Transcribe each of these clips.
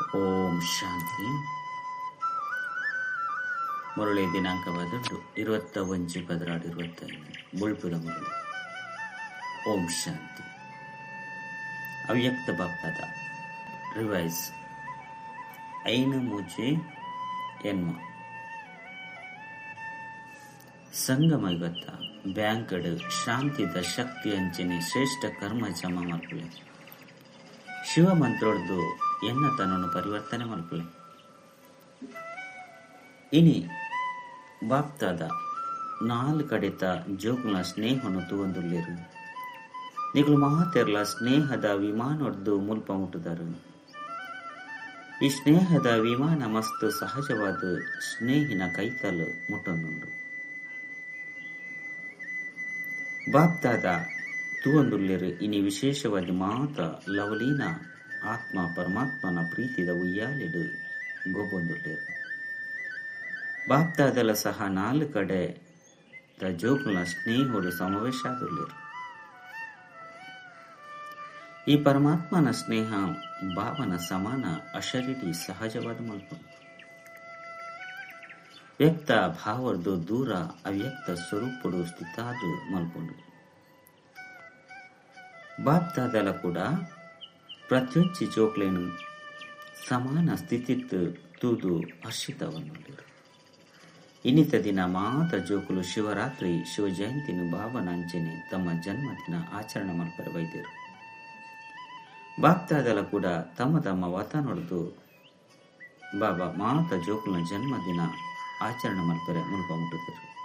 ಓಂ ಶಾಂತಿ. ಮರಳಿ ದಿನಾಂಕವಾದದ್ದು ಇರುವತ್ತ ಒಂಜಿ ಪದರಾಡು ಇರುವತ್ತೈದು. ಬುಳ್ಪುದ ಮರಳಿ. ಓಂ ಶಾಂತಿ. ಅವ್ಯಕ್ತ ಬಾಪ್ದಾದ ರಿವೈಸ್ ಐನ ಮೂಜೆ ಎನ್ಮ. ಸಂಗಮ ಇವತ್ತ ಬ್ಯಾಂಕಡ್ ಶಾಂತಿದ ಶಕ್ತಿ ಅಂಚನೆ ಶ್ರೇಷ್ಠ ಕರ್ಮ ಜಮ ಮಾಡ್ಕೊಳ್ಳಿ ಶಿವ ಮಂತ್ರೊಡ್ದು ಎನ್ನ ತನ್ನನ್ನು ಪರಿವರ್ತನೆ ಇನಿ ಬಾಪ್ತಾದ ನಾಲ್ ಕಡೆತ ಜೋಗುಲ ಸ್ನೇಹನು ತೂವೊಂದುಲ್ಲೆರು. ನಿಗಳು ಮಹಾತೆರ್ಲ ಸ್ನೇಹದ ವಿಮಾನೊಡ್ದು ಮುಲ್ಪ ಮುಟ್ಟುದರು. ಈ ಸ್ನೇಹದ ವಿಮಾನ ಮಸ್ತ್ ಸಹಜವಾದ ಸ್ನೇಹಿನ ಕೈತಲು ಮುಟ್ಟೊಂದುಂಡು ಬಾಪ್ತಾದ ತೂವೊಂದುಲ್ಲೆರು. ಇನಿ ವಿಶೇಷವಾಗಿ ಮಾತ ಲವಲೀನ ಆತ್ಮ ಪರಮಾತ್ಮನ ಪ್ರೀತಿದ ಉಯ್ಯಾಲೆಡು ಗೋಬೊಂದುಲ್ಲೆರು ಬಾಪ್ತಾದಲ ಸಹ ನಾಲ್ಕು ಕಡೆ ದ ಜೋಕುಲ ಸ್ನೇಹುಡು ಸಮಾವೇಶ ಆದುಲ್ಲೆರು ಈ ಪರಮಾತ್ಮನ ಸ್ನೇಹ, ಭಾವನ ಸಮಾನ, ಅಶರೀರಿ, ಸಹಜವಾದ ಮಲ್ಪ ವ್ಯಕ್ತ ಭಾವರ್ದು ದೂರ, ಅವ್ಯಕ್ತ ಸ್ವರೂಪಡು ಸ್ಥಿತಾದು ಮಲ್ಪುಂಡು ಬಾಪ್ತಾದಲ ಕೂಡ ಪ್ರತ್ಯೊಂಚಿ ಜೋಕ್ಲೇನು ಸಮಾನ ಸ್ಥಿತಿತ್ತು ತೂದು ಹರ್ಷಿತವನ್ನುಳ್ಳಿರು ಇನ್ನಿತ ದಿನ ಮಾತ ಜೋಕುಲು ಶಿವರಾತ್ರಿ ಶಿವ ಜಯಂತಿನು ಭಾವನಾಂಚನೆ ತಮ್ಮ ಜನ್ಮದಿನ ಆಚರಣೆ ಮಲ್ಪರ ವೈದ್ಯರು. ಭಕ್ತಾದಲ ಕೂಡ ತಮ್ಮ ತಮ್ಮ ವತ ನೋಡಿದು ಬಾಬಾ ಮಾತ ಜೋಕುಲ ಜನ್ಮದಿನ ಆಚರಣೆ ಮಲ್ಪರೆ ಮುಲ್ಪ ಮುಟ್ಟಿದರು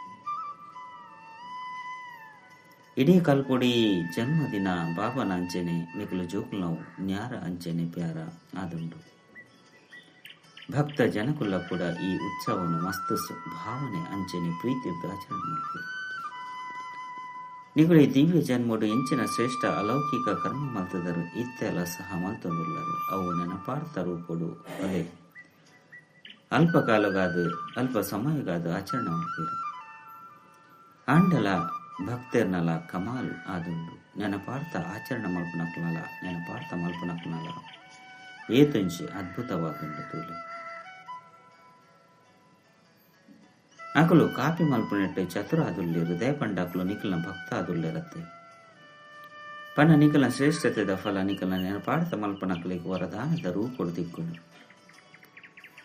ಇಡೀ ಕಲ್ಪುಡಿ ಜನ್ಮದಿನ ಬಾಬನ ಅಂಚೆನೆ ನಿಕಲು ಜೋಕುಲ್ನವು ನ್ಯಾರ ಅಂಚೆನೆ ಪ್ಯಾರ ಆದುಂಡು ಭಕ್ತ ಜನಕುಲ್ಲ ಕೂಡ ಈ ಉತ್ಸವವನ್ನು ಮಸ್ತ್ ಭಾವನೆ, ಅಂಚನೆ, ಪ್ರೀತಿ ಆಚರಣೆ ಮಾಡ್ತಾರೆ ನಿಗಳು ದಿವ್ಯ ಜನ್ಮಡು ಇಂಚಿನ ಶ್ರೇಷ್ಠ ಅಲೌಕಿಕ ಕರ್ಮ ಮಲ್ತದರು ಇತ್ತೆಲ್ಲ ಸಹ ಮಲ್ತೊಂದುಲ್ಲರು ಅವು ನೆನಪಾರ್ಥ ರೂಪಡು ಅದೇ. ಅಲ್ಪ ಕಾಲಗಾದ ಅಲ್ಪ ಸಮಯಗಾದ ಆಚರಣೆ ಮಾಡ್ತೀರು. ಆಂಡಲ ಭಕ್ತರ್ನಲ ಕಮಾಲ್ ಆದುಂಡು ನೆನಪಾರ್ಥ ಆಚರಣೆ ಮಲ್ಪನಕ್ಲಲ ನೆನಪಾರ್ಥ ಮಲ್ಪನಕ್ಲಲ ಏತೊಂಚಿ ಅದ್ಭುತವಾದುಂಡು ತೂಲೆ ಅಕಲು ಕಾಪಿ ಮಲ್ಪನೆಟ್ಟು ಚತುರ ಆದುಲ್ಲೆ ಹೃದಯ ಪಂಡಾಕಲು ನಿಖಲ್ನ ಭಕ್ತ ಆದುಲ್ಲೆರತ್ತೆ ಪನ್ನ ನಿಖಲ್ನ ಶ್ರೇಷ್ಠತೆದ ಫಲ ನಿಖಲ್ನ ನೆನಪಾಡ್ತ ಮಲ್ಪನಕ್ಲಿಗೆ ವರದಾನದ ರೂಪಡು ದಿಕ್ಕುಂಡು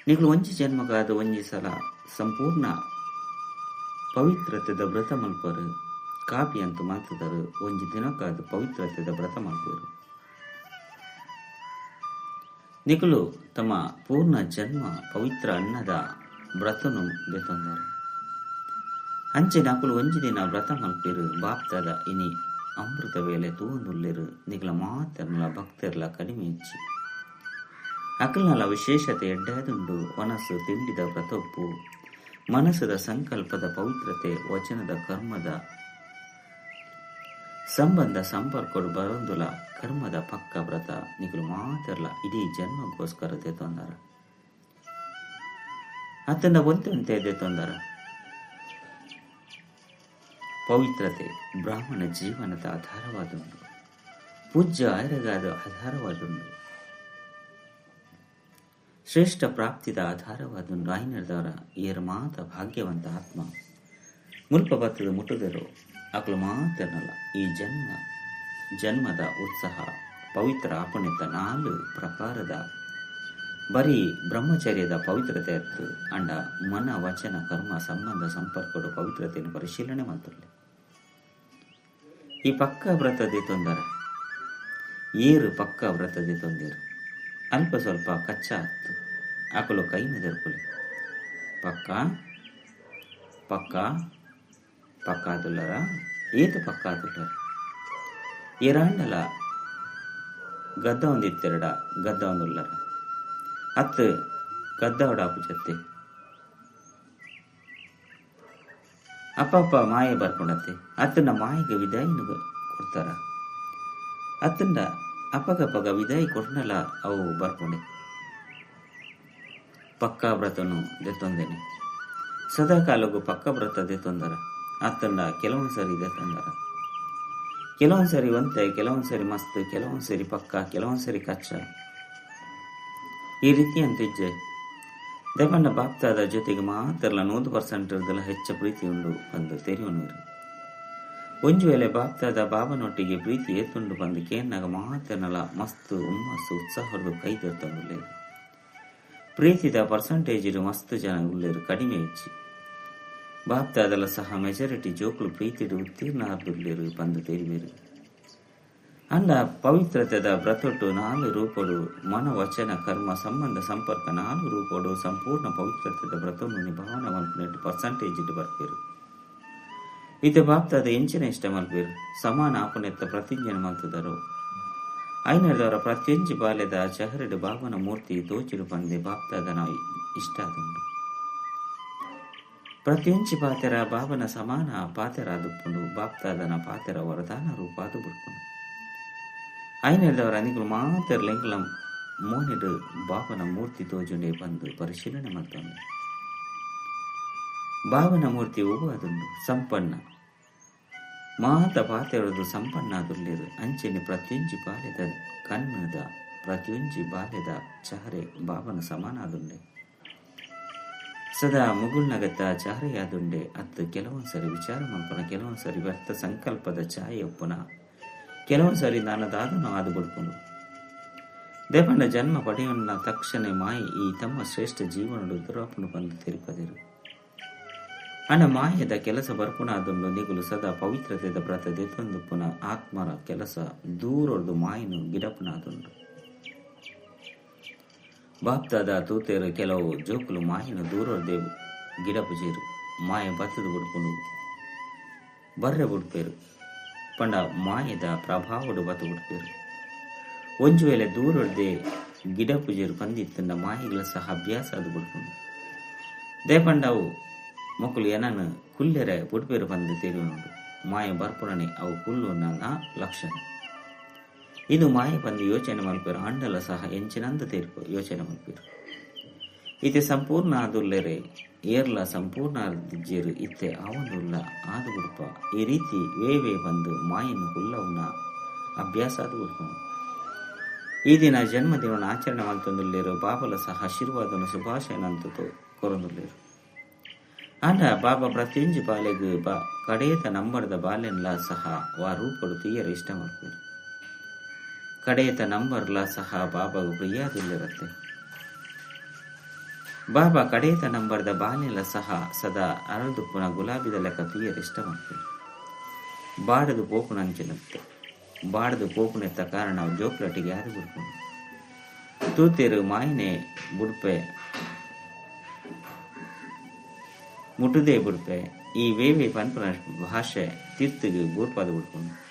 ನಿಖಲು ಒಂಜಿ ಜನ್ಮಗಾದ ಒಂಜಿ ಸಲ ಸಂಪೂರ್ಣ ಪವಿತ್ರತೆದ ವ್ರತ ಮಲ್ಪರು ಕಾಪಿ ಅಂತ ಒಂದು ಒಂಜಿ ದಿನಕ್ಕಾದ ಪವಿತ್ರತೆದ ವ್ರತ ಮಾಡಿದರು ನಿಖಲು ತಮ್ಮ ಪೂರ್ಣ ಜನ್ಮ ಪವಿತ್ರ ಅನ್ನದ ವ್ರತನು ಬೆತೊಂದರು ಅಂಚೆ ನಕುಲು ಒಂಜಿ ದಿನ ವ್ರತ ಮಲ್ಪಿರು ಬಾಪ್ತದ ಇನಿ ಅಮೃತ ವೇಳೆ ತೂಂದುಲ್ಲಿರು ನಿಗಲ ಮಾತೆರ್ಲ ಭಕ್ತರ್ಲ ಕಡಿಮೆ ಹೆಚ್ಚಿ. ಅಕಲ್ನಲ ವಿಶೇಷತೆ ಎಡ್ಡಾದುಂಡು ಮನಸ್ಸು ತಿಂಡಿದ ವ್ರತೊಪ್ಪು. ಮನಸ್ಸದ ಸಂಕಲ್ಪದ ಪವಿತ್ರತೆ, ವಚನದ ಕರ್ಮದ ಸಂಬಂಧ ಸಂಪರ್ಕ ಬರೊಂದುಲ ಕರ್ಮದ ಪಕ್ಕ ವ್ರತ ನಿಗಲು ಮಾತೆರ್ಲ ಇಡೀ ಜನ್ಮಗೋಸ್ಕರ ತೊಂದರ. ಅತ್ತಂದ ಒಂತೆ ತೊಂದರ. ಪವಿತ್ರತೆ ಬ್ರಾಹ್ಮಣ ಜೀವನದ ಆಧಾರವಾದುಂಡು ಪೂಜ್ಯ ಆಯರಗಾದ ಆಧಾರವಾದುಂಡು ಶ್ರೇಷ್ಠ ಪ್ರಾಪ್ತಿದ ಆಧಾರವಾದುಂಡು ಆಯ್ನರ್ದವರ ಏರ್ ಮಾತ ಭಾಗ್ಯವಂತ ಆತ್ಮ. ಮುಲ್ಪ ಭತ್ತದ ಮುಟ್ಟುದರು ಅಕಲು ಮಾತನಲ್ಲ ಈ ಜನ್ಮ, ಜನ್ಮದ ಉತ್ಸಾಹ, ಪವಿತ್ರ ಅಪುಣಿತ ನಾಲ್ಕು ಪ್ರಕಾರದ. ಬರೀ ಬ್ರಹ್ಮಚರ್ಯದ ಪವಿತ್ರತೆ ಇತ್ತು. ಅಂಡ ಮನ, ವಚನ, ಕರ್ಮ, ಸಂಬಂಧ, ಸಂಪರ್ಕದ ಪವಿತ್ರತೆಯನ್ನು ಪರಿಶೀಲನೆ ಮಾಡ್ತಾರೆ ಈ ಪಕ್ಕ ವ್ರತದೆ ತೊಂದರ. ಏರು ಪಕ್ಕ ವ್ರತದೆ ತೊಂದರೆ. ಅಲ್ಪ ಸ್ವಲ್ಪ ಕಚ್ಚಾ ಹತ್ತು ಆಕಲು ಕೈ ಮೆದರ್ಪುಲೆ ಪಕ್ಕ ಪಕ್ಕ ಏತು ಪಕ್ಕ ಆದುಲ್ಲರ ಏರಾಂಡಲ ಗದ್ದ ಒಂದಿತ್ತೆರಡ ಗದ್ದ ಒಂದುಲ್ಲರ ಅತ್ತು ಅಪ್ಪ ಅಪ್ಪ ಅಪ್ಪಪ್ಪ ಮಾಯೆ ಬರ್ಕೊಂಡತ್ತೆ. ಅತ್ತನ ಮಾಯಿಗೆ ವಿದಾಯಿನ ಕೊಡ್ತಾರ. ಅತ್ತಂಡ ಅಪ್ಪಗಪ್ಪಗ ವಿದಾಯಿ ಕೊಟ್ಟನಲ್ಲ ಅವು ಬರ್ಕೊಂಡೆ. ಪಕ್ಕಾ ವ್ರತನು ದೆತ್ತೊಂದೇನೆ. ಸದಾ ಕಾಲಗೂ ಪಕ್ಕ ವ್ರತ ದೆತ್ತೊಂದರ. ಅತ್ತಂಡ ಕೆಲವೊಂದು ಸರಿ ತಂಡ. ಕೆಲವೊಂದು ಸರಿ ಒಂತೆ, ಕೆಲವೊಂದು ಸರಿ ಮಸ್ತ್, ಕೆಲವೊಂದು ಸರಿ ಪಕ್ಕ, ಕೆಲವೊಂದು ಸರಿ ಕಚ್ಚ. ಈ ರೀತಿ ಅಂತಿಜ್ಜೆ ದೇವಣ್ಣ ಬಾಪ್ತಾದ ಜೊತೆಗೆ ಮಾತ್ರಲ್ಲ ನೂರು ಪರ್ಸೆಂಟ್ ಇರ್ದಲ್ಲ ಹೆಚ್ಚು ಪ್ರೀತಿ ಉಂಡು ಅಂದು ತೆರಿವನೂರು ಒಂಜು ವೇಳೆ ಬಾಪ್ತಾದ ಬಾಬನೊಟ್ಟಿಗೆ ಪ್ರೀತಿ ಏತುಂಡು ಬಂದು ಕೇನ್ನಾಗ ಮಾತನಲ ಮಸ್ತ್ ಉಮ್ಮಸ್ಸು ಉತ್ಸಾಹದ ಕೈ ಉಳ್ಳೇರು ಪ್ರೀತಿದ ಪರ್ಸಂಟೇಜ್ ಮಸ್ತ್ ಜನ ಉಳ್ಳೇರು ಕಡಿಮೆ ಹೆಚ್ಚಿ. ಬಾಪ್ತಾದಲ ಸಹ ಮೆಜಾರಿಟಿ ಜೋಕುಲು ಪ್ರೀತಿಡು ಉತ್ತೀರ್ಣ ಆರ್ದುಲ್ಲೇರು ಬಂದು ತೆರಿವೇರು ಅಂಡ ಪವಿತ್ರತೆದ ಬ್ರತೊಟ್ಟು ನಾಲ್ಕು ರೂಪಡು ಮನ ವಚನ ಕರ್ಮ, ಸಂಬಂಧ, ಸಂಪರ್ಕ ನಾಲ್ಕು ರೂಪಡು ಸಂಪೂರ್ಣ ಪವಿತ್ರತೆದ ಬ್ರತವನ್ನು ನಿಭಾವನ ಮಲ್ಪನೆಟ್ಟು ಪರ್ಸಂಟೇಜ್ ಇಟ್ಟು ಬರ್ಪೇರು. ಇದು ಬಾಪ್ತಾದ ಎಂಚಿನ ಇಷ್ಟ ಮಲ್ಪೇರು ಸಮಾನ ಆಪನೆತ್ತ ಪ್ರತಿಜ್ಞೆ ಮಲ್ತದರು ಐನದವರ ಪ್ರತ್ಯಂಜಿ ಬಾಲ್ಯದ ಚಹರಡು ಭಾವನ ಮೂರ್ತಿ ತೋಚಿಡು ಬಂದೆ ಬಾಪ್ತಾದನ ಇಷ್ಟ ಆದುಂಡು ಪ್ರತಿಯೊಂಚಿ ಪಾತೆರ ಬಾಬನ ಸಮಾನ ಪಾತೆರ ಆದುಕೊಂಡು ಬಾಪ್ತಾದನ ಪಾತೆರ ವರದಾನ ಅದು ಬಿಡ್ಕೊಂಡು ಐನದವರ ಅನಿಗಳು ಮಾತ್ರ ಲೆಂಗ್ಲ ಮೋನಿಡು ಬಾಬನ ಮೂರ್ತಿ ತೋಜುಂಡೆ ಬಂದು ಪರಿಶೀಲನೆ ಮಾಡ್ತಾನೆ ಬಾಬನ ಮೂರ್ತಿ ಹೂವು ಅದೊಂದು ಸಂಪನ್ನ. ಮಾತ ಪಾತೆರದು ಸಂಪನ್ನ ಅದರಲ್ಲಿರು ಅಂಚಿನ ಪ್ರತಿಯೊಂಜಿ ಬಾಲ್ಯದ ಕನ್ನದ ಪ್ರತಿಯೊಂಜಿ ಬಾಲ್ಯದ ಚಹರೆ ಬಾಬನ ಸಮಾನ ಆದುಂಡೆ. ಸದಾ ಮುಗುಳ್ನಗತ್ತ ಚಾರೆಯಾದುಂಡೆ ಅತ್ತ ವಿಚಾರ ಮಾಡ್ಕೊಂಡ ಕೆಲವೊಂದ್ಸರಿ ವ್ಯರ್ಥ ಸಂಕಲ್ಪದ ಛಾಯೆ ಒಪ್ಪುನ. ಕೆಲವೊಂದ್ಸರಿ ನಾನದಾದನು ಆದು ಕೊಡ್ಕೊಂಡು ದೇವಣ್ಣ ಜನ್ಮ ಪಡೆಯನ್ನ ತಕ್ಷಣ ಮಾಯಿ ಈ ತಮ್ಮ ಶ್ರೇಷ್ಠ ಜೀವನಡು ದುರಾಪನ ಬಂದು ತಿರುಪದಿರು ಅಣ್ಣ ಮಾಯದ ಕೆಲಸ ಬರ್ಪುಣ ಅದೊಂದು ನಿಗುಲು ಸದಾ ಪವಿತ್ರತೆದ ಬ್ರತ ದೆತ್ತೊಂದು ಪುನಃ ಆತ್ಮರ ಕೆಲಸ ದೂರೊಡ್ದು ಮಾಯನು ಗಿಡಪುನ ಅದೊಂದು ಬಾಪ್ತಾದ ತೂತೇರು ಕೆಲವು ಜೋಕುಲು ಮಾಯಿನ ದೂರೊಡ್ದೇವು ಗಿಡಪುಜೀರು. ಮಾಯ ಬತ್ತದ ಬುಡ್ಕೊಂಡು ಬರ್ರೆ ಬುಡ್ಪೇರು. ಪಂಡ ಮಾಯದ ಪ್ರಭಾವಡು ಬತ್ತು ಬುಡ್ಪೇರು. ಒಂಜು ವೇಳೆ ದೂರೊಡ್ದೆ ಗಿಡ ಪೂಜೆರು ಪಂದಿತ್ತಂಡ ಮಾಯಿಗಳ ಸಹ ಅಭ್ಯಾಸ ಅದು ಬಿಡ್ಕೊಂಡು ದೇಪಂಡವು ಮಕ್ಕಳು ಏನನ್ನು ಕುಲ್ಲೆರೆ ಬುಡ್ಪೇರು ಬಂದು ತೆರಿಯುಂಡು ಮಾಯ ಬರ್ಪುರನೆ ಅವು ಕುಲ್ಲು ನನ್ನ ಲಕ್ಷಣ. ಇದು ಮಾಯ ಬಂದು ಯೋಚನೆ ಮಲ್ಪರು, ಅಂಡಲ ಸಹ ಎಂಚಿನಂದ ತೀರ್ಪು, ಯೋಚನೆ ಮಲ್ಪಿರು. ಇತ್ತೆ ಸಂಪೂರ್ಣ ಆದುಲ್ಲೆರೆ, ಏರ್ಲ ಸಂಪೂರ್ಣ ಆದಿಜ್ಜೇರು, ಇತ್ತೆ ಅವನುಲ್ಲ ಆದು ಬಿಡ್ಪ ಈ ರೀತಿ ವೇವೇ ಬಂದು ಮಾಯನ್ನು ಕುಲ್ಲವನ್ನ ಅಭ್ಯಾಸ ಆದು ಬಿಡ್ಕೊಂಡು ಈ ದಿನ ಜನ್ಮದಿನವನ್ನು ಆಚರಣೆ ಮಾಡ್ತಂದುಲ್ಲಿರು, ಬಾಬಲ ಸಹ ಆಶೀರ್ವಾದನ ಶುಭಾಶಯನಂತೂ ಕೊರಂದುಲ್ಲಿರು. ಆಂಡ ಬಾಬಾ ಪ್ರತಿಯೊಂದು ಬಾಲೆಗೂ ಬಾ, ಕಡೆಯತ ನಂಬರ್ದ ಬಾಲೆನ್ಲ ಸಹ ವಾ ರೂಪಡು ತೀಯರ ಇಷ್ಟ ಮಾಡ್ತಾರೆ ಕಡೆಯತ ನಂಬರ್ಲ ಸಹ ಬಾಬಾಗು ಪ್ರಿಯಾದುಲ್ಲಿರತ್ತೆ ಬಾಬಾ ಕಡೆಯತ ನಂಬರ್ದ ಬಾಲೆಲ್ಲ ಸಹ ಸದಾ ಅರಳುದುಪ್ಪುನ ಗುಲಾಬಿದ ಲೆಕ್ಕ ಮಾಡ್ತಾರೆ ಬಾಡದು ಪೋಪುನಂಚಿನತ್ತೆ ಬಾಡದು ಪೋಪುನೆತ್ತ ಕಾರಣ ಜೋಕ್ಲಟಿಗೆ ಯಾರು ಬಿಡ್ಕೊಂಡು ತೂತೇರು ಮಾಯಿನೆ ಬುಡ್ಪೆ. ಮುಟುದೇ ಬುಡ್ಪೆ. ಈ ವೇವಿ ಪನ್ಪನ ಭಾಷೆ ತೀರ್ಥಗೆ ಬೂರ್ಪಾದ ಬಿಡ್ಕೊಂಡು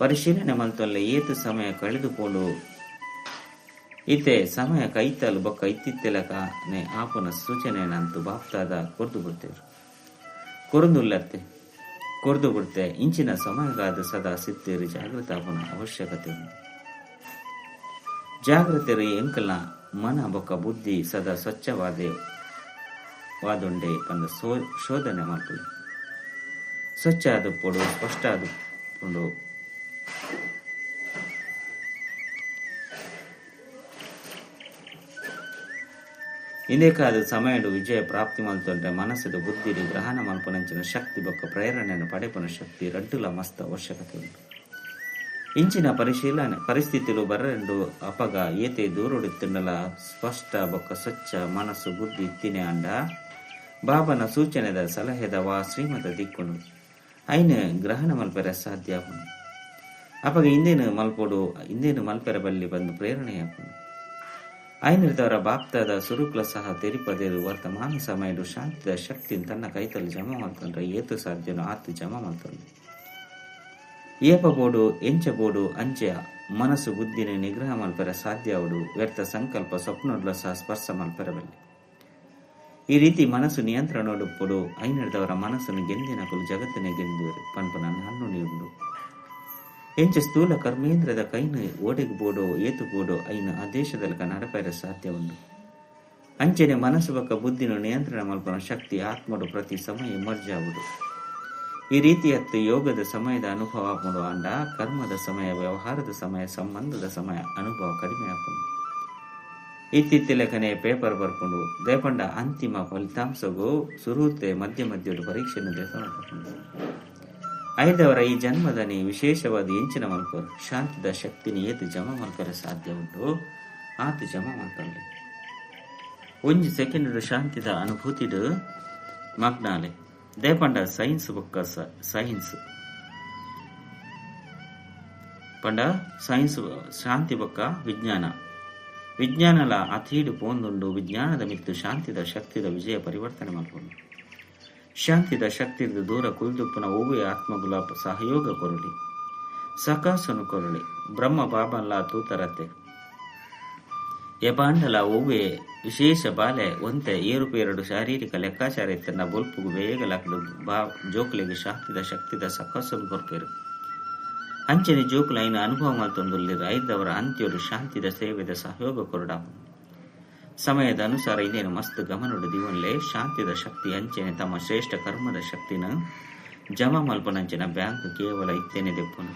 ಪರಿಶೀಲನೆ ಮಲ್ತೊಲ್ಲ ಏತು ಸಮಯ ಕಳೆದುಕೊಂಡು ಇತ್ತೆ ಸಮಯ ಕೈತಲು ಬೊಕ್ಕ ಇತ್ತಿತ್ತೆಲಕನೆ ಆಪನ ಸೂಚನೆನಂತೂ ಬಾಪ್ತಾದ ಕೊರ್ದು ಬಿಡ್ತೇವ್ರು. ಕೊರಂದುಲ್ಲತ್ತೆ ಕೊರ್ದು ಬಿಡ್ತೆ, ಇಂಚಿನ ಸಮಯಗಾದ ಸದಾ ಸಿತ್ತೇರಿ ಜಾಗೃತಾಪನ ಅವಶ್ಯಕತೆ ಉಂಟು. ಜಾಗೃತರಿ ಎಂಕಲ್ನ ಮನ ಬೊಕ್ಕ ಬುದ್ಧಿ ಸದಾ ಸ್ವಚ್ಛವಾದೆ, ವಾದುಂಡೆ ಪಂದ ಸೋ, ಶೋಧನೆ ಮಾಡ್ತೀವಿ ಸ್ವಚ್ಛ ಆದುಪ್ಪಡು, ಸ್ಪಷ್ಟ ಆದುಕೊಂಡು ಇದೇ కాదు ಸಮಯಡು ವಿಜಯ ಪ್ರಾಪ್ತಿ మంతుంటే ಮನಸ್ಸದ బుద్ధిని ಮಲ್ಪನಂಚಿನ ಶಕ್ತಿ, ಬೊಕ್ಕ ಪ್ರೇರಣೆಯನ್ನು ಪಡೆಪನ ಶಕ್ತಿ ರಡ್ಡುಲ ಮಸ್ತ್ ಅವಶ್ಯಕತೆ ಉಂಟು. ಇಂಚಿನ ಪರಿಶೀಲನೆ, ಪರಿಸ್ಥಿತಿಲು ಬರರೆಂಡು ಅಪಗ ಏತೆ ತಿನ್ನಲ, ಸ್ಪಷ್ಟ ಬೊಕ್ಕ ಸ್ವಚ್ಛ ಮನಸ್ಸು ಬುದ್ಧಿ ತಿನೆ ಅಂಡ. ಬಾಬನ ಸೂಚನೆದ ಸಲಹೆದ ವಾ ಶ್ರೀಮತ ದಿಕ್ಕುಂಡು ಐನ ಗ್ರಹಣ ಮಲ್ಪೆರೆ ಸಾಧ್ಯ ಅಪಗ ಇಂದೇನು ಮಲ್ಪೋಡು, ಇಂದೇನು ಮಲ್ಪೆರ ಬಲ್ಲಿ ಬಂದು ಪ್ರೇರಣೆಯಾಪುಂಡು ಐನಿರ್ದವರ ಬಾಪ್ತದ ಸುರುಕ್ಲ ಸಹ ತೆರಿಪದೇರು ವರ್ತಮಾನ ಸಮಯಡು ಶಾಂತಿದ ಶಕ್ತಿ ತನ್ನ ಕೈತಲ್ಲಿ ಜಮ ಮಾಡ್ಕೊಂಡ್ರೆ ಏತು ಸಾಧ್ಯನು ಆತು ಜಮ ಮಾಡ್ತಂದ್ರೆ ಏಪ ಬೋಡು, ಎಂಚ ಬೋಡು, ಅಂಚೆ, ಮನಸ್ಸು, ಬುದ್ಧಿನ ನಿಗ್ರಹ ಮಲ್ಪರ ಸಾಧ್ಯ ವ್ಯರ್ಥ ಸಂಕಲ್ಪ ಸ್ವಪ್ನೊಡ್ಲ ಸಹ ಸ್ಪರ್ಶ ಮಲ್ಪರಬಲ್ಲಿ ಈ ರೀತಿ ಮನಸ್ಸು ನಿಯಂತ್ರಣ ಒಡುಪ್ಪಡು ಐನಿಡ್ದವರ ಮನಸ್ಸನ್ನು ಗೆಂದಿನ ಕುಲು ಜಗತ್ತಿನ ಗೆಂದು ಪನ್ಪನ ಹಣ್ಣು ಎಂಚ ಸ್ಥೂಲ ಕರ್ಮೇಂದ್ರದ ಕೈನ ಓಡೆಗ್ ಬೋಡೋ ಏತು ಬೋಡೋ ಐನು ಆ ದೇಶದಲ್ಕ ಸಾಧ್ಯ ಉಂಡು ಅಂಚನೆ ಮನಸ್ಸು ಬಕ್ಕ ಬುದ್ಧಿನ ನಿಯಂತ್ರಣ ಮಲ್ಪನ ಶಕ್ತಿ ಆತ್ಮಡು ಪ್ರತಿ ಸಮಯ ಮರ್ಜಾವುದು ಈ ಈ ರೀತಿಯತ್ತು ಯೋಗದ ಸಮಯದ ಅನುಭವ ಮಾಡುವ ಅಂಡ ಕರ್ಮದ ಸಮಯ, ವ್ಯವಹಾರದ ಸಮಯ, ಸಂಬಂಧದ ಸಮಯ ಅನುಭವ ಕಡಿಮೆ ಆಪುಂಡು. ಇತ್ತಿತ್ತಿಲೆಕನೆ ಪೇಪರ್ ಬರ್ಕೊಂಡು ದೇಪಂಡ ಅಂತಿಮ ಫಲಿತಾಂಶಗೂ ಸುರೂತೆ ಮಧ್ಯ ಮಧ್ಯದ ಪರೀಕ್ಷೆಯನ್ನು ದೇಕೊಂಡು ಐದವರ ಈ ಜನ್ಮದನಿ ವಿಶೇಷವಾದ ಎಂಚಿನ ಮಲ್ಕರು ಶಾಂತಿದ ಶಕ್ತಿನಿ ಏತು ಜಮ ಮಲ್ಕರ ಸಾಧ್ಯ ಉಂಟು. ಆತು ಜಮ ಮಲ್ಪಲ್ಲೆ ಒಂಜಿ ಸೆಕೆಂಡ್ ಶಾಂತಿದ ಅನುಭೂತಿಡು ಮಗ್ನಾಲೆ. ದೇಪಂಡ ಸೈನ್ಸ್ ಬೊಕ್ಕ ಸೈನ್ಸ್. ಪಂಡ ಸೈನ್ಸ್ ಶಾಂತಿ ಬೊಕ್ಕ ವಿಜ್ಞಾನ. ವಿಜ್ಞಾನಲ ಅತೀಡು ಪೋಂದುಂಡು, ವಿಜ್ಞಾನದ ಮಿತ್ತು ಶಾಂತಿದ ಶಕ್ತಿದ ವಿಜಯ ಪರಿವರ್ತನೆ ಮಾಡ್ಕೊಂಡು ಶಾಂತಿದ ಶಕ್ತಿಯಿಂದ ದೂರ ಕುಲ್ದುಪ್ಪನ ಓವೆ ಆತ್ಮಗುಲಾಪ ಸಹಯೋಗ ಕೊರಳಿ. ಸಕಾಸನು ಕೊರಳಿ. ಬ್ರಹ್ಮ ಬಾಬಲ್ಲ ತೂತರತೆ. ಯಬಾಂಡಲ ಓವೆ ವಿಶೇಷ ಬಾಲೆ ಒಂತೆ ಏರುಪೇರಡು ಶಾರೀರಿಕ ಲೆಕ್ಕಾಚಾರ ಇತ್ತನ್ನ ಬೊಲ್ಪುಗು ಬೇಗ ಲಕ್ಡು ಬಾ, ಜೋಕುಲಿಗೆ ಶಾಂತಿದ ಶಕ್ತಿದ ಸಕಾಸನು ಕೊರ್ಪೇರು ಅಂಚನೆ ಜೋಕುಲ ಅನುಭವ ಮಲ್ತೊಂದುಲ್ಲಿರ ಐದವರ ಅಂತ್ಯರು ಶಾಂತಿದ ಸೇವೆದ ಸಹಯೋಗ ಕೊರಡ ಸಮಯದ ಅನುಸಾರ ಇದೇನು ಮಸ್ತ್ ಗಮನದ ದಿವನ್ಲೆ, ಶಾಂತಿದ ಶಕ್ತಿ ಅಂಚೆನೆ, ತಮ್ಮ ಶ್ರೇಷ್ಠ ಕರ್ಮದ ಶಕ್ತಿನ ಜಮಾ ಮಲ್ಪನಂಚಿನ ಬ್ಯಾಂಕ್ ಕೇವಲ ಇತ್ತೇನೆ ದೆಪ್ಪುನು.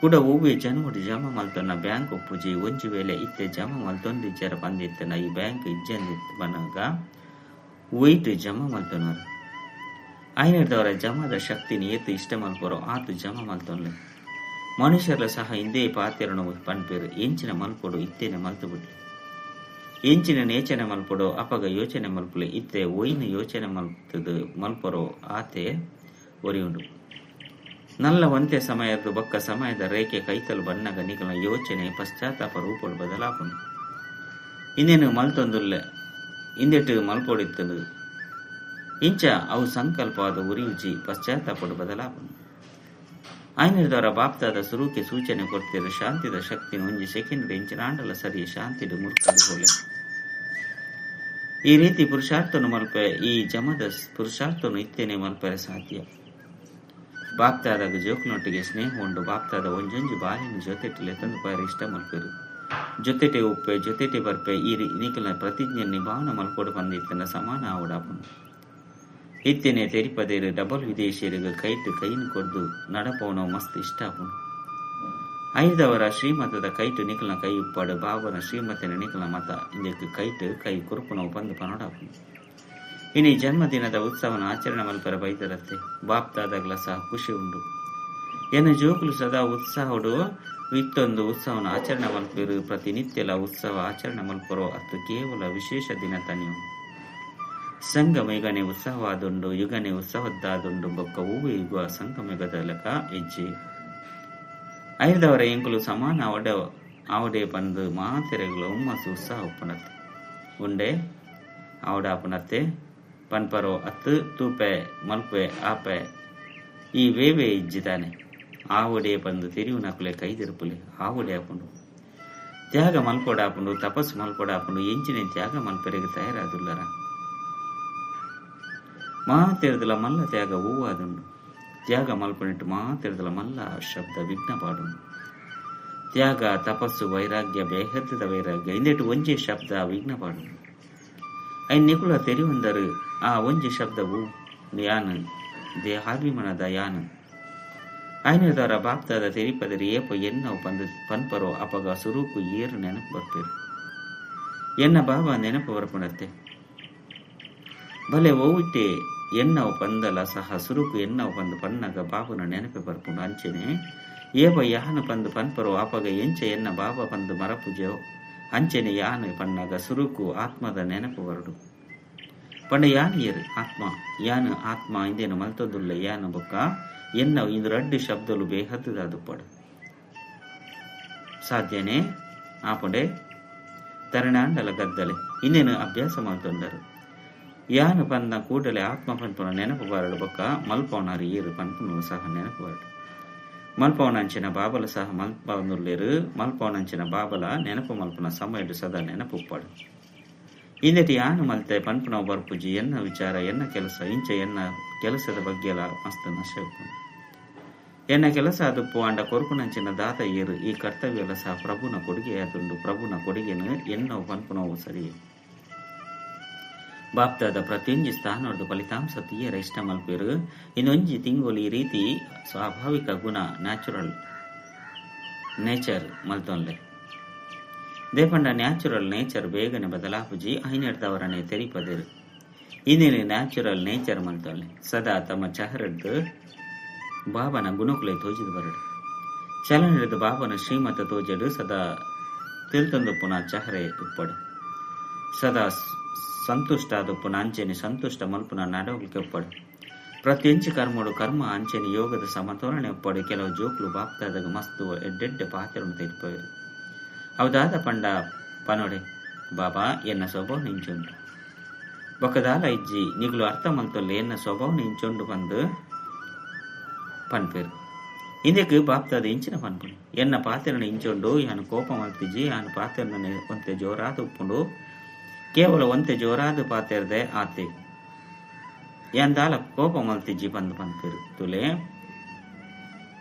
ಕೂಡ ಒವ್ವೆ ಜನ್ಮಡು ಜಮಾ ಮಲ್ತೊನ್ನ ಬ್ಯಾಂಕ್ ಒಪ್ಪುಜಿ ಒಂಜಿ ವೇಳೆ ಇತ್ತೆ ಜಮಾ ಮಲ್ತೊಂದಿಜ್ಜರ ಬಂದಿತ್ತನ, ಈ ಬ್ಯಾಂಕ್ ಇಜ್ಜಂದಿತ್ತು ಬನಾಗ ಒಯ್ಟ್ ಜಮಾ ಮಲ್ತೊನರು ಐನರ್ದವರ ಜಮದ ಶಕ್ತಿ ಏತು ಇಷ್ಟ ಮಲ್ಪರೋ, ಆತು ಜಮ ಮಲ್ತೊನ್ಲೆ. ಮನುಷ್ಯರ ಸಹ ಹಿಂದೆ ಪಾತಿರನು ಪನ್ಪೇರು ಎಂಚಿನ ಮಲ್ಪೊಡು ಇತ್ತೇನೆ ಮಲ್ತು ಬಿಡ್ಲಿ ಎಂಚಿನ ನೇಚನೆ ಮಲ್ಪೊಡು, ಅಪಗ ಯೋಚನೆ ಮಲ್ಪುಲೆ, ಇತ್ತೆ ಒಯ್ನ ಯೋಚನೆ ಮಲ್ಪದು ಮಲ್ಪರೋ ಆತೆ ಒರಿಯುಂಡು. ನಲ್ಲ ಒಂತೆ ಸಮಯದ ಬೊಕ್ಕ ಸಮಯದ ರೇಖೆ ಕೈತಲು ಬಣ್ಣಗ ನಿಗಲ ಯೋಚನೆ ಪಶ್ಚಾತ್ತಾಪ ರೂಪಡು ಬದಲಾಪುಂಡು. ಇನ್ನೇನು ಮಲ್ತೊಂದುಲ್ಲೆ, ಇಂದೆಟ್ಟು ಮಲ್ಪೊಡಿತ್ತದು. ಇಂಚ ಅವು ಸಂಕಲ್ಪವಾದ ಉರಿಯುಜಿ ಪಶ್ಚಾತ್ತಾಪಡು ಬದಲಾಪುಂಡು. ಆಯ್ನದವರ ಬಾಪ್ತಾದ ಸುರೂಕೆ ಸೂಚನೆ ಕೊಡ್ತಿರ ಶಾಂತಿದ ಶಕ್ತಿ ಒಂಜಿ ಸೆಕೆಂಡ್ ಬೆಂಚ್ ಆಂಡಲ ಸರಿ ಶಾಂತಿಡು ಮುರ್ಕಲು ಹೋಲೆ ಈ ರೀತಿ ಪುರುಷಾರ್ಥನು ಮಲ್ಪ ಈ ಜಮದ ಪುರುಷಾರ್ಥನು ಇತ್ತೇನೆ ಮಲ್ಪರೆ ಸಾಧ್ಯ ಬಾಪ್ತಾದಾಗ ಜೋಕ್ನೊಟ್ಟಿಗೆ ಸ್ನೇಹ ಉಂಡು ಬಾಪ್ತಾದ ಒಂಜೊಂಜಿ ಬಾಲಿನ ಜೊತೆಟಿಲೆ ತಂದು ಪಾರಿ ಇಷ್ಟ ಮಲ್ಪರು ಜೊತೆಟೆ ಉಪ್ಪೆ ಜೊತೆಟೆ ಬರ್ಪೆ ಈ ನಿಖಲ ಪ್ರತಿಜ್ಞೆ ನಿಭಾವನ ಮಲ್ಪೊಡು ಬಂದಿತ್ತನ ಸಮಾನ ಆವಡಾಪುಂಡು ಇತ್ತೇನೆ ತೆರಿಪದೇರು ಡಬಲ್ ವಿದೇಶಿಯರಿಗೆ ಕೈಟ್ ಕೈನ್ ಕೊಡ್ದು ನಡಪವನ ಮಸ್ತ್ ಇಷ್ಟ ಐದವರ ಶ್ರೀಮತದ ಕೈಟು ನಿಖಲ ಕೈ ಉಪ್ಪಾಡು ಬಾಬನ ಶ್ರೀಮತನ ನಿಖಲ ಮತ ಇದಕ್ಕೆ ಕೈಟ್ ಕೈ ಕುರುಪುನವು ಬಂದು ಪನೋಡಾಪುಂಡು ಇನಿ ಜನ್ಮದಿನದ ಉತ್ಸವನ ಆಚರಣೆ ಮಲ್ಪರ ಬೈದರತ್ತೆ ಬಾಪ್ತಾದಾಗಲ ಸಹ ಖುಷಿ ಉಂಡು. ಏನು ಜೋಕುಲು ಸದಾ ಉತ್ಸಾಹಡು ಇತ್ತೊಂದು ಉತ್ಸವನ ಆಚರಣೆ ಮಲ್ಪರು ಪ್ರತಿನಿತ್ಯಲ ಉತ್ಸವ ಆಚರಣೆ ಮಲ್ಪರೋ ಅತ್ತು ಕೇವಲ ವಿಶೇಷ ದಿನ ತನಿಯು. ಸಂಗಮೇಗನೆ ಉತ್ಸವವಾದುಂಡು, ಯುಗನೆ ಉತ್ಸವದ್ದಾದುಂಡು ಬೊಕ್ಕ ಹೂವು ಯುಗ ಸಂಗಮೇಗದ ಲಕ ಹೆಜ್ಜೆ ಐದವರ ಎಂಕುಲು ಸಮಾನ ಅವಡ, ಅವಡೆ ಬಂದು ಮಾತೆರೆಗಳು ಉಮ್ಮಸು ಉತ್ಸಾಹ ಉಪ್ಪನತ್ತೆ. ಉಂಡೆ, ಅವಡ ಅಪನತ್ತೆ ಪನ್ಪರೋ ಅತ್ತು, ತೂಪೆ, ಮಲ್ಪೆ, ಆಪೆ. ಈ ವೇವೆ ಇಜ್ಜಿದಾನೆ ಆವುಡೆ ಬಂದು ತಿರಿವು ನಕುಲೆ ಕೈದಿರುಪುಲೆ ಆವುಡೆ ಹಾಕೊಂಡು. ತ್ಯಾಗ ಮಲ್ಪೊಡಾಪುಂಡು ತಪಸ್ಸು ಮಲ್ಪೊಡಾಪುಂಡು ಎಂಚಿನ ತ್ಯಾಗ ಮಲ್ಪೆರೆಗೆ ತಯಾರಾದುಲ್ಲರ. ಮಲ್ಲ ತ್ಯಾಗ ಹೂವಾದುಂಡು. ತ್ಯಾಗ ಮಲ್ಪನಿಟ್ಟು ಮಾತೆರದಲ ಮಲ್ಲ ಶಬ್ದ ವಿಘ್ನ ಪಾಡುಂಡು ತ್ಯಾಗ, ತಪಸ್ಸು, ವೈರಾಗ್ಯ ಬೇಹದ್ದದ ವೈರಾಗ್ಯ, ಇಂದೆಟ್ಟು ಒಂಜಿ ಶಬ್ದ ವಿಘ್ನ ಪಾಡುಂಡು ಐನ್ ನಿಕುಲ ತೆರಿವಂದರು ಆ ಒಂಜಿ ಶಬ್ದವು ಯಾನ್ ದೇಹಾಭಿಮಾನದ ಯಾನ್ ಐನದವರ ಬಾಪ್ತಾದ ತೆರಿಪದರಿ ಏಪ ಎನ್ನವು ಪಂದು ಪನ್ಪರೋ ಅಪಗ ಸುರೂಕು ಏರು ನೆನಪು ಬರ್ಪೇರು. ಎನ್ನ ಬಾಬಾ ನೆನಪು ಬರ್ಪುಣತ್ತೆ. ಭಲೆ ಓವಿಟ್ಟೆ ಎನ್ನವು ಪಂದಲ ಸಹ ಸುರುಕು ಎನ್ನವು ಪಂದು ಪನ್ನಗ ಬಾಬುನ ನೆನಪೆ ಬರ್ಪುಂಡು ಅಂಚೆನೆ. ಏಪ ಯಾನ ಪಂದು ಪನ್ಪರು ಆಪಗ ಎಂಚ ಎನ್ನ ಬಾಬ ಪಂದು ಮರಪುಜೋ ಅಂಚೆನೆ ಯಾನ ಪನ್ನಗ ಸುರುಕು, ಆತ್ಮದ ನೆನಪು ಬರಡು. ಪಂಡ ಯಾನ್ ಏರು, ಆತ್ಮ? ಯಾನ ಆತ್ಮ ಇಂದೇನು ಮಲ್ತದುಲ್ಲ ಯಾನ ಬೊಕ್ಕ? ಎನ್ನ ಇಂದು ರಡ್ಡು ಶಬ್ದಲು ಬೇಹದ್ದು ಪಡು. ಸಾಧ್ಯನೇ? ಆಪಡೆ ತರಣಾಂಡಲ ಗದ್ದಲೆ. ಇನ್ನೇನು ಅಭ್ಯಾಸ ಮಾಡ್ತೊಂಡರು ಯಾನು ಪಂದ ಕೂಡಲೇ ಆತ್ಮ ಪನ್ಪುನ ನೆನಪು ಬಾರಡು ಬೊಕ್ಕ ಮಲ್ಪವನಾರು ಏರು ಪನ್ಪುನು ಸಹ ನೆನಪು ಬಾರಡು ಮಲ್ಪವನಂಚಿನ ಬಾಬಲ ಸಹ ಮಲ್ಪವನುಲ್ಲೇರು ಮಲ್ಪವನಂಚಿನ ಬಾಬಲ ನೆನಪು ಮಲ್ಪನ ಸಮಯಡು ಸದಾ ನೆನಪು ಉಪ್ಪಾಡು ಇಂದಟಿ ಯಾನು ಮಲ್ತೆ ಪನ್ಪುನ ಬರ್ಪುಜಿ ಎನ್ನ ವಿಚಾರ ಎನ್ನ ಕೆಲಸ ಇಂಚ ಎನ್ನ ಕೆಲಸದ ಬಗ್ಗೆಲ ಮಸ್ತ್ ನಶ ಎನ್ನ ಕೆಲಸ ಅದು ಅಂಡ ಕೊರ್ಪುನಂಚಿನ ದಾತ ಏರು ಈ ಕರ್ತವ್ಯಲ ಸಹ ಪ್ರಭುನ ಕೊಡುಗೆಯಾದುಂಡು ಪ್ರಭುನ ಕೊಡುಗೆನು ಎನ್ನವು ಪನ್ಪುನವು ಸರಿಯೇ ಬಾಪ್ತಾದ ಪ್ರತಿಯೊಂದು ಸ್ಥಾನದ ಫಲಿತಾಂಶ ತೀಯರ ಇಷ್ಟ ಮಲ್ಪಿರು. ಇನ್ನೊಂಜಿ ತಿಂಗಳು ಈ ರೀತಿ ಸ್ವಾಭಾವಿಕ ಗುಣ ನ್ಯಾಚುರಲ್ ನೇಚರ್ ಮಲ್ತೊಂದೆ. ದೇಪಂಡ ನ್ಯಾಚುರಲ್ ನೇಚರ್ ಬೇಗನೆ ಬದಲಾಪುಜಿ ಐನೆಡ್ದವರನೆ ತೆರಿಪದಿರು. ಇನ್ನೇನು ನ್ಯಾಚುರಲ್ ನೇಚರ್ ಮಲ್ತೊಲ್ಲೆ ಸದಾ ತಮ್ಮ ಚಹರದ್ದು ಬಾಬನ ಗುಣಕುಲೆ ತೋಜಿದ ಬರಡು. ಚಲನಿಡಿದ ಬಾಬನ ಶ್ರೀಮತ ತೋಜಡು ಸದಾ ತಿಳ್ತಂದು ಪುನಃ ಚಹರೆ ಉಪ್ಪಡು. ಸದಾ ಸಂತುಷ್ಟ ಆದುಪ್ಪುನ ಅಂಚೆನಿ ಸಂತುಷ್ಟ ಮಲ್ಪುನ ನಡವಳಿಕೆ ಒಪ್ಪಡು. ಪ್ರತಿಯೊಂಚು ಕರ್ಮಡು ಕರ್ಮ, ಅಂಚೆನಿ, ಯೋಗದ ಸಮತೋಲನೆ ಒಪ್ಪಡು. ಕೆಲವು ಜೋಕ್ಲು ಬಾಪ್ತಾದಾಗ ಮಸ್ತು ಎಡ್ಡೆಡ್ಡೆ ಪಾತ್ರವನ್ನು ತೆರಿಪೋರು ಅವದಾದ ಪಂಡ ಪನೊಡೆ, ಬಾಬಾ, ಎನ್ನ ಸ್ವಭಾವ ನಿಂಚುಂಡು ಬೊಕ್ಕದಾಲ ಇಜ್ಜಿ, ನಿಗ್ಲು ಅರ್ಥ ಮಂತೊಲ್ಲೆ ಎನ್ನ ಸ್ವಭಾವ ನಿಂಚುಂಡು ಬಂದು ಪನ್ಪೇರು. ಇದಕ್ಕೆ ಬಾಪ್ತಾದ ಇಂಚಿನ ಪನ್ಪುಡು ಎನ್ನ ಪಾತ್ರನ ಇಂಚುಂಡು ಯಾನು ಕೋಪ ಮಲ್ತಿಜ್ಜಿ, ಯಾನು ಪಾತ್ರನ ಒಂತೆ ಜೋರಾದ ಉಪ್ಪುಂಡು. ಕೇವಲ ಒಂತೆ ಜೋರಾದ ಪಾತೆರ್ದೆ ಆತೆ. ಎಂದಾಲ ಕೋಪ ಮಲ್ತಿ ಬಂದು ಪನ್ಪಿರು ತುಲೆ,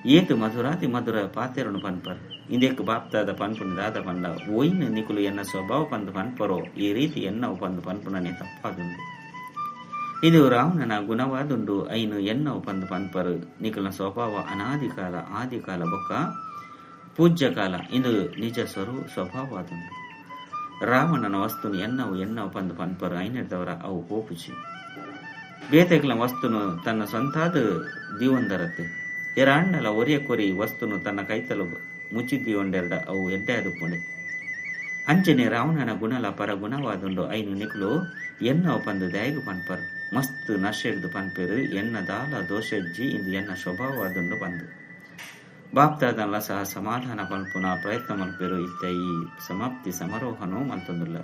ಏತು ಮಧುರಾತಿ ಮಧುರ ಪಾತೆರನು ಪನ್ಪರ್ ಇಂದೆಕ್ ಬಾಪ್ತಾದ ಪನ್ಪುನ ದಾದ ಪಂಡ ಓಯ್ನ ನಿಕುಲು ಎನ್ನ ಸ್ವಭಾವ ಪಂದು ಪನ್ಪರೋ, ಈ ರೀತಿ ಎನ್ನವು ಪಂದು ಪನ್ಪುನನೆ ತಪ್ಪಾದು ಇದು ರಾವಣನ ಗುಣವಾದುಂಡು, ಐನು ಎನ್ನ ಪಂದು ಪನ್ಪರು. ನಿಕುಲನ ಸ್ವಭಾವ ಅನಾದಿ ಕಾಲ ಆದಿ ಕಾಲ ಬೊಕ್ಕ ಪೂಜ್ಯ ಕಾಲ ಇದು ನಿಜ ಸ್ವರೂ ಸ್ವಭಾವವಾದುಂಡು ರಾವಣನ ವಸ್ತುನು ಎನ್ನವು ಎನ್ನವು ಪಂದು ಪನ್ಪರು ಐನೆದವರ ಅವು ಹೋಪುಚಿ. ಬೇತೆಗ್ಲ ವಸ್ತುನು ತನ್ನ ಸ್ವಂತಾದ ದೀವೊಂದರತೆ. ಎರಾಣ್ಣಲ ಒರಿಯ ಕೊರಿ ವಸ್ತುನು ತನ್ನ ಕೈತಲು ಮುಚ್ಚಿದ್ದೀವೊಂಡೆರಡ ಅವು ಎಡ್ಡೆ ಪುಣೆ ಅಂಚನೆ ರಾವಣನ ಗುಣಲ ಪರ ಗುಣವಾದುಂಡು ಐನು ನಿಕ್ಲು ಎನ್ನ ಪಂದು ದಯಗು ಪನ್ಪರು ಮಸ್ತ್ ನಶೆಡ್ದು ಪನ್ಪೆರು ಎನ್ನ ದಾಲ ದೋಷಜ್ಜಿ ಇಂದು ಎನ್ನ ಸ್ವಭಾವವಾದುಂಡು ಬಂದು ಬಾಪ್ತಾದಲ್ಲ ಸಹ ಸಮಾಧಾನ ಪನ್ಪುನ ಪ್ರಯತ್ನ ಮಲ್ಪೆರು ಇತ್ತ ಈ ಸಮಾಪ್ತಿ ಸಮಾರೋಹನು ಮಲ್ತೊಂದುಲ್ಲರ.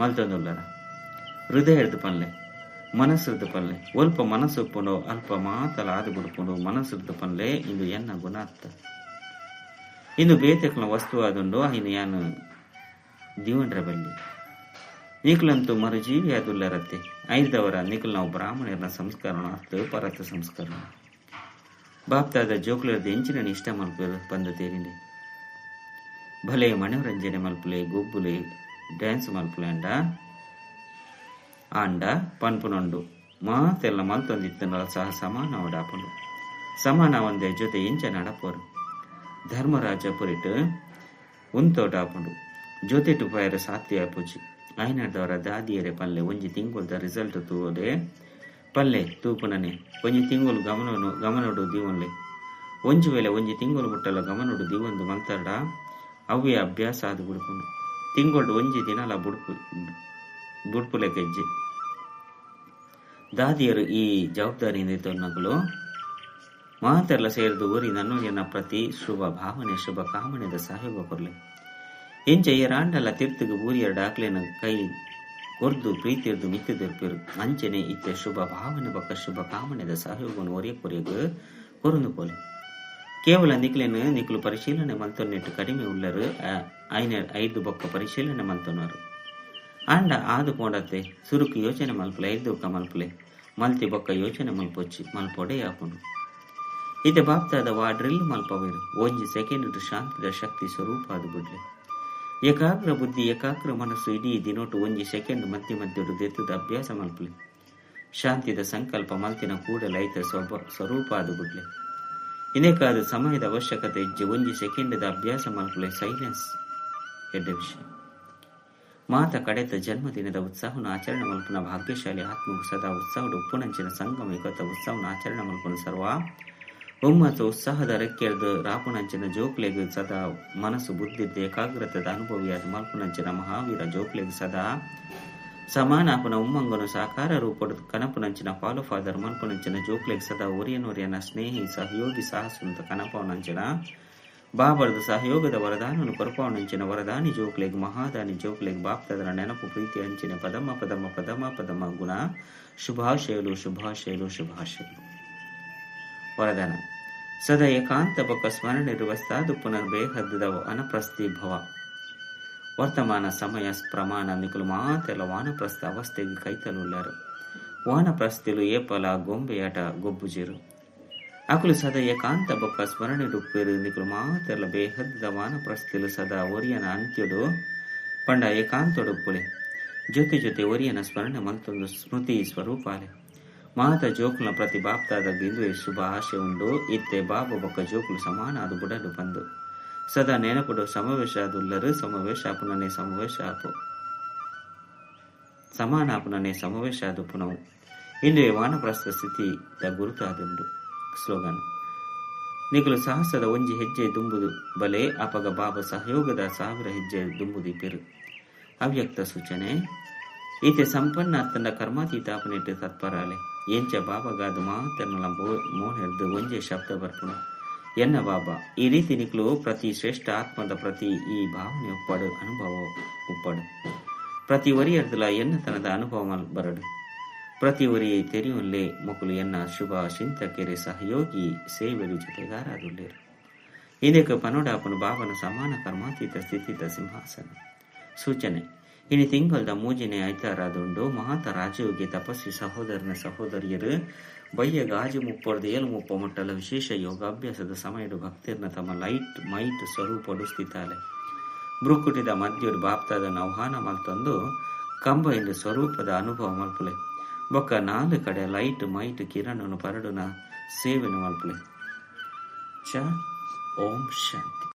ಮಲ್ತೊಂದುಲ್ಲರ. ಹೃದಯ ಹಿಡಿದು ಪಲ್ಲೆ, ಮನಸ್ಸು ಪಲ್ಲೆ, ಒಲ್ಪ ಮನಸ್ಸು ಪುನೋ ಅಲ್ಪ ಮಾತಲ ಆದು ಬಿಡ್ಕೊಂಡು ಮನಸ್ಸು ಪಲ್ಲೆ, ಇಂದು ಎನ್ನ ಗುಣ ಇನ್ನು ಬೇತೆಕ್ಲ ವಸ್ತು ಆದುಂಡು ಐನು ಯಾನು ದೀವನ್ರ ಬಲ್ಲಿ. ನಿಕ್ಲಂತೂ ಮರುಜೀವಿ ಅದುಲ್ಲರತ್ತೆ ಐದವರ ನಿಖಲ್ ನಾವು ಬ್ರಾಹ್ಮಣರ ಸಂಸ್ಕರಣ ಅರ್ಥ ಪರತ ಸಂಸ್ಕರಣ. ಬಾಪ್ತಾದ ಜೋಕ್ಲರದ ಎಂಚಿನ ಇಷ್ಟ ಮಲ್ಪರು ಬಂದು ತೇರಿಂಡೆ ಭಲೆ ಮನೋರಂಜನೆ ಮಲ್ಪುಲೆ, ಗೊಬ್ಬುಲೆ, ಡ್ಯಾನ್ಸ್ ಅಂಡ? ಆಂಡ ಪನ್ಪುನೊಂಡು ಮಾತೆಲ್ಲ ಮಲ್ತೊಂದಿತ್ತನಲ್ಲ ಸಹ ಸಮಾನ ಒಡಾಪುಂಡು ಸಮಾನ ಒಂದೇ ಜೊತೆ ಇಂಚ ನಡಪೋರು. ಧರ್ಮರಾಜ ಪುರಿಟ್ ಉಂತೋಟಾಪುಂಡು ಜೊತೆಟು ಪೈರ ಸಾತ್ಯ ಪುಜಿ. ಆಯ್ನಡ್ದವರ ದಾದಿಯರೆ ಪಲ್ಲೆ ಒಂಜಿ ತಿಂಗುಲ್ದ ರಿಸಲ್ಟ್ ತೂವದೆ. ಪಲ್ಲೆ ತೂಪುನನೆ. ಒಂಜಿ ತಿಂಗುಲು ಗಮನನು ಗಮನಡು ದೀವನ್ಲೆ ಒಂಜಿ ವೇಳೆ ಒಂಜಿ ತಿಂಗುಲು ಮುಟ್ಟಲ ಗಮನಡು ದೀವೊಂದು ಮಂತರಡ ಅವ್ಯ ಅಭ್ಯಾಸ ಅದು ಬುಡುಪುಂಡು ತಿಂಗಳು ಒಂಜಿ ದಿನಲ ಬುಡುಪು ಬುಡ್ಪುಲೆ ಗೆಜ್ಜೆ ದಾದಿಯರು ಈ ಜವಾಬ್ದಾರಿಯಿಂದ ತೊನ್ನಗಳು ಮಾತೆಲ್ಲ ಸೇರಿದು ಊರಿ ನನ್ನು ಎನ್ನ ಪ್ರತಿ ಶುಭ ಭಾವನೆ, ಶುಭ ಕಾಮನೆದ ಸಹಯೋಗ ಕೊರ್ಲೆ. ಎಂಚ ಈ ರಾಂಡಲ ತೀರ್ಥಗೆ ಊರಿಯ ಡಾಕ್ಲೆನ ಕೈ ಕೊರ್ದು, ಪ್ರೀತಿಯರ್ದು ಮಿತ್ತಿದಿರ್ಪಿರು ಅಂಚನೆ ಇತ್ತೆ ಶುಭ ಭಾವನೆ ಬೊಕ್ಕ ಶುಭ ಕಾಮನೆದ ಸಹಯೋಗವನ್ನು ಒರಿಯ ಕೊರೆಯಗ ಕೊರಂದು ಪೋಲೆ ಕೇವಲ ನಿಕ್ಲೆನು, ನಿಕ್ಲು ಪರಿಶೀಲನೆ ಮಲ್ತೊನ್ನೆಟ್ಟು ಕಡಿಮೆ ಉಳ್ಳರು ಐನ ಐದು ಬೊಕ್ಕ ಪರಿಶೀಲನೆ ಮಲ್ತೊನರು ಆಂಡ ಆದು ಪೋಂಡತ್ತೆ, ಸುರುಕು ಯೋಚನೆ ಮಲ್ಪಲೆ, ಐದು ಮಲ್ಪಲೆ, ಮಲ್ತಿ ಬೊಕ್ಕ ಯೋಚನೆ ಮಲ್ಪೊಚ್ಚಿ, ಮಲ್ಪೊಡೆ ಯಾಪುಂಡು ಇತ್ತೆ ಬಾಪ್ತಾದ ವಾ ಡ್ರಿಲ್ ಮಲ್ಪವೇರು ಒಂಜಿ ಸೆಕೆಂಡ್ ಶಾಂತಿದ ಶಕ್ತಿ ಸ್ವರೂಪ ಅದು ಬಿಡ್ಲೆ. ಏಕಾಗ್ರ ಬುದ್ಧಿ, ಏಕಾಗ್ರ ಮನಸ್ಸು ಇಡೀ ದಿನೋಟು ಒಂಜಿ ಸೆಕೆಂಡ್ ಮಧ್ಯ ಮಧ್ಯೆ ದೆತ್ತದ ಅಭ್ಯಾಸ ಮಲ್ಪಲೆ. ಶಾಂತಿದ ಸಂಕಲ್ಪ ಮಲ್ತಿನ ಕೂಡಲೈತ ಸ್ವಭ ಸ್ವರೂಪ ಅದು ಬಿಡ್ಲೆ ಇನ್ನೇಕಾದ ಸಮಯದ ಅವಶ್ಯಕತೆ ಇಜ್ಜೆ ಒಂಜಿ ಸೆಕೆಂಡದ ಅಭ್ಯಾಸ ಮಲ್ಪಲೆ ಸೈಲೆನ್ಸ್ ಎಡ್ಡ ವಿಷಯ. ಮಾತ ಕಡೆತ ಜನ್ಮದಿನದ ಉತ್ಸಾಹನ ಆಚರಣೆ ಮಲ್ಪನ ಭಾಗ್ಯಶಾಲಿ ಆತ್ಮವು ಸದಾ ಉತ್ಸಾಹದ ಉಪ್ಪುನಂಚಿನ ಸಂಗಮ ಏಕತ ಉತ್ಸವನ ಆಚರಣೆ ಮಲ್ಪನ ಸರ್ವ ಒಮ್ಮತ ಉತ್ಸಾಹದ ರೆಕ್ಕೆರ್ದು ರಾಪುನಂಚಿನ ಜೋಕ್ಲೆಗ್ ಸದಾ ಮನಸ್ಸು ಬುದ್ಧಿದ್ದ ಏಕಾಗ್ರತದ ಅನುಭವಿಯಾದ ಮಲ್ಪುನಂಚಿನ ಮಹಾವೀರ ಜೋಕ್ಲೆಗ್ ಸದಾ ಸಮಾನಾಪನ ಉಮ್ಮಂಗನು ಸಾಕಾರ ರೂಪದ ಕನಪುನಂಚಿನ ಫಾಲೋ ಫಾದರ್ ಮಲ್ಪುನಂಚಿನ ಜೋಕ್ಲೆಗ್ ಸದಾ ಒರಿಯನೊರಿಯನ ಸ್ನೇಹಿ ಸಹಯೋಗಿ ಸಾಹಸುಂತ ಕನಪವನಂಚಿನ ಬಾಬರ್ದು ಸಹಯೋಗದ ವರದಾನನು ಕೊರಪವನಂಚಿನ ವರದಾನಿ ಜೋಕ್ಲೆಗ್ ಮಹಾದಾನಿ ಜೋಕ್ಲೆಗ್ ಬಾಪ್ತದರ ನೆನಪು ಪ್ರೀತಿ ಅಂಚಿನ ಪದಮ ಪದಮ ಪದಮ ಪದಮ ಗುಣ ಶುಭಾಶಯಲು ಶುಭಾಶಯಲು ಶುಭಾಶಯಲು. ವರದಾನ. ಸದಾ ಏಕಾಂತ ಬೊಕ್ಕ ಸ್ಮರಣೆರುವ ಸಾಧು ಪುನರ್ಬೇಹದ್ದವ ಅನಪ್ರಸ್ಥಿ ಭವ. ವರ್ತಮಾನ ಸಮಯ ಪ್ರಮಾಣ ನಿಕುಲು ಮಾತೆಲ್ಲ ವಾನಪ್ರಸ್ಥ ಅವಸ್ಥೆಗೆ ಕೈತಲುಳ್ಳರು. ವಾನಪ್ರಸ್ಥಿಲು ಏಪಲ ಗೊಂಬೆಯಾಟ ಗೊಬ್ಬುಜಿರು. ಅಕುಲು ಸದಾ ಏಕಾಂತ ಬೊಕ್ಕ ಸ್ಮರಣೆ ರುಪ್ಪೇರು ನಿಕುಲು ಮಾತೆಲ್ಲ ಬೇಹದ್ದದ ವಾನಪ್ರಸ್ಥಿಲು ಸದಾ ಒರಿಯನ ಅಂತ್ಯಡು ಪಂಡ ಏಕಾಂತೊಡುಪ್ಪುಲೆ ಜೊತೆ ಜೊತೆ ಒರಿಯನ ಸ್ಮರಣೆ ಮತ್ತೊಂದು ಸ್ಮೃತಿ ಸ್ವರೂಪಾಲೆ ಮಾತ ಜೋಕುಲ ಪ್ರತಿ ಬಾಪ್ತಾದ ಬಿಂದುವೆ ಶುಭ ಆಶೆ ಉಂಡು. ಇತ್ತೆ ಬಾಬು ಬೊಕ್ಕ ಜೋಕುಲು ಸಮಾನ ಅದು ಬುಡಲು ಬಂದು. ಸದಾ ನೆನಪುಡು, ಸಮಾವೇಶ ಅದುಲ್ಲರು ಸಮಾವೇಶ ಆಪುನನೆ ಸಮಾವೇಶ ಆಪು. ಸಮಾನ ಆಪುನನೆ ಸಮಾವೇಶ ಅದು ಪುನವು. ಇಂದು ವಾನಪ್ರಸ್ಥ ಸ್ಥಿತಿ ದ ಗುರುತು ಆದುಂಡು. ಸ್ಲೋಗನ್. ನಿಗಲು ಸಾಹಸದ ಒಂಜಿ ಹೆಜ್ಜೆ ದುಂಬುದು ಬಲೆ, ಅಪಗ ಬಾಬ ಸಹಯೋಗದ ಸಾವಿರ ಹೆಜ್ಜೆ ದುಂಬುದಿ ಪೆರು ಅವ್ಯಕ್ತ ಸೂಚನೆ, ಈತೆ ಸಂಪನ್ನ ತನ್ನ ಕರ್ಮಾತೀತಾಪನಿಟ್ಟು ತತ್ಪರಾಲೆ ಎಂಚ ಬಾಬಗಾದು ಮಾತನ್ನಲ ಹಿಡಿದು ಒಂಜೆ ಶಬ್ದ ಬರ್ಪುಣ. ಎನ್ನ ಬಾಬಾ, ಈ ರೀತಿ ನಿಕ್ಲು ಪ್ರತಿ ಶ್ರೇಷ್ಠ ಆತ್ಮದ ಪ್ರತಿ ಈ ಭಾವನೆ ಒಪ್ಪಾಡು, ಅನುಭವ ಉಪ್ಪಡು ಪ್ರತಿ ಒರಿಯರ್ದಲ ಎನ್ನತನದ ಅನುಭವ ಬರಡು. ಪ್ರತಿ ಒರಿಯೇ ತೆರೆಯುವಲ್ಲೇ ಮಕ್ಕಳು ಎನ್ನ ಶುಭ ಚಿಂತಕೆರೆ ಸಹಯೋಗಿ ಸೇವೆಯ ಜೊತೆಗಾರಾದುಲ್ಲೇರು. ಇದಕ್ಕೆ ಪನೋಡಾಪನು ಬಾಬನ ಸಮಾನ ಕರ್ಮಾತೀತ ಸ್ಥಿತಿತ ಸಿಂಹಾಸನ. ಸೂಚನೆ. ಇನಿ ತಿಂಗಳದ ಮೂಜಿನೆ ಐತಾರಾದುಂಡು ಮಹಾತ ರಾಜಯೋಗಿ ತಪಸ್ವಿ ಸಹೋದರನ ಸಹೋದರಿಯರು ಬಯ್ಯ ಗಾಜು ಮುಪ್ಪೊಡ್ದು ಏಳು ಮುಪ್ಪ ಮಟ್ಟಲ ವಿಶೇಷ ಯೋಗಾಭ್ಯಾಸದ ಸಮಯದ ಭಕ್ತರನ್ನ ತಮ್ಮ ಲೈಟ್ ಮೈಟ್ ಸ್ವರೂಪ ಸ್ಥಿತಾಲೆ. ಬ್ರುಕುಟಿದ ಮದ್ಯುಡು ಬಾಪ್ತಾದ ನೌಹಾನ ಮಲ್ತಂದು ಕಂಬ ಎಂದು ಸ್ವರೂಪದ ಅನುಭವ ಮಲ್ಪಲೆ. ಬೊಕ್ಕ ನಾಲ್ಕು ಕಡೆ ಲೈಟ್ ಮೈಟ್ ಕಿರಣನು ಪರಡುನ ಸೇವೆನು ಮಲ್ಪಲೆ. ಚ, ಓಂ ಶಾಂತಿ.